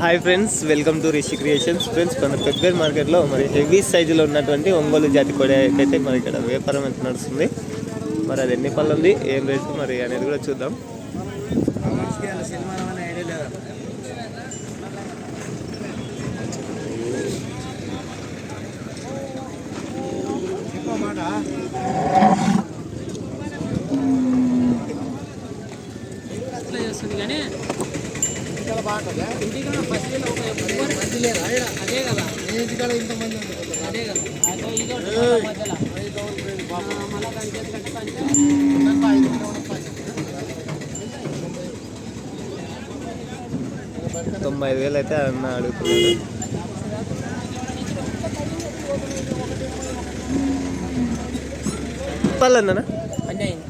Hi friends welcome to Rishi creations friends మన పెద్ద మార్కెట్లో మరి హెవీ సైజులో ఉన్నటువంటి ఒంగోలు జాతి కోడి అయితే మరి ఇక్కడ వ్యాపారం అయితే నడుస్తుంది. మరి అది ఎన్ని పళ్ళు ఉంది ఏం రేటు మరి అనేది కూడా చూద్దాం. అట్లా చేస్తుంది కానీ ఇంటికి ఫస్ట్ వీళ్ళు ఒక ఎవరు- అదే కదా. అదే కదా. అదో ఇదో ఒకటి మళ్ళా మధ్యలో. ఆ, మళ్ళా కంచె కంటే కంచె తొంభై ఐదు వేలు అయితే అన్న అడుగుతున్నాడు. పళ్ళు అన్న అన్యాయం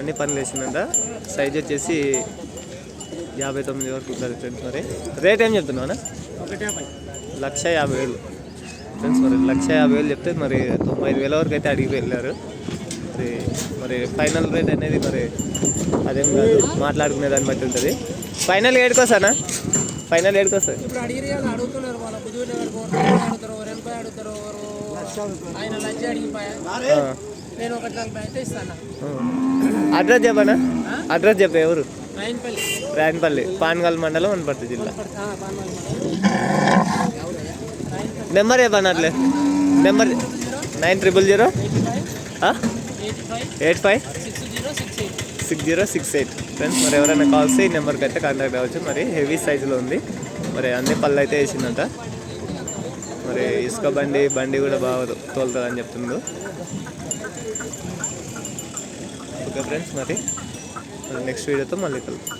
అన్నీ పనులు వేసిందంట సైజ్ వచ్చేసి యాభై తొమ్మిది వరకు ఉంటుంది ఫ్రెండ్స్ మరి. రేట్ ఏం చెప్తున్నావు లక్ష యాభై వేలు. ఫ్రెండ్స్ మరి లక్ష యాభై వేలు చెప్తే మరి తొంభై ఐదు వేల వరకు అయితే అడిగి వెళ్ళారు. మరి మరి ఫైనల్ రేట్ అనేది మరి అదేం కాదు మాట్లాడుకునే దాన్ని బట్టి ఉంటుంది. ఫైనల్ ఏడుకోసానా ఫైనల్ ఏడుకోసా ఇప్పుడు అడిగిరి కదా అడుగుతున్నారు నేను ఒకటి అయితే ఇస్తాను? అడ్రస్ చెప్పనా? అడ్రస్ చెప్పు ఎవరు? రాయనపల్లి. రాయనపల్లి పాన్గల్ మండలం వనపర్తి జిల్లా. నెంబర్ చెప్పనా అట్లే? Number nine triple zero? Eighty five. Six zero six eight. Friends మరి ఎవరైనా కాల్స్ ఈ నెంబర్కి అయితే కాంటాక్ట్ అవ్వచ్చు. మరి హెవీ సైజులో ఉంది. మరి అన్ని పళ్ళు అయితే వేసిందంట. మరి ఇసుక బండి బండి కూడా బాగా తోలుతుంది అని చెప్తుండు. ఓకే ఫ్రెండ్స్ మరి నెక్స్ట్ వీడియోతో మళ్ళీ కలుద్దాం.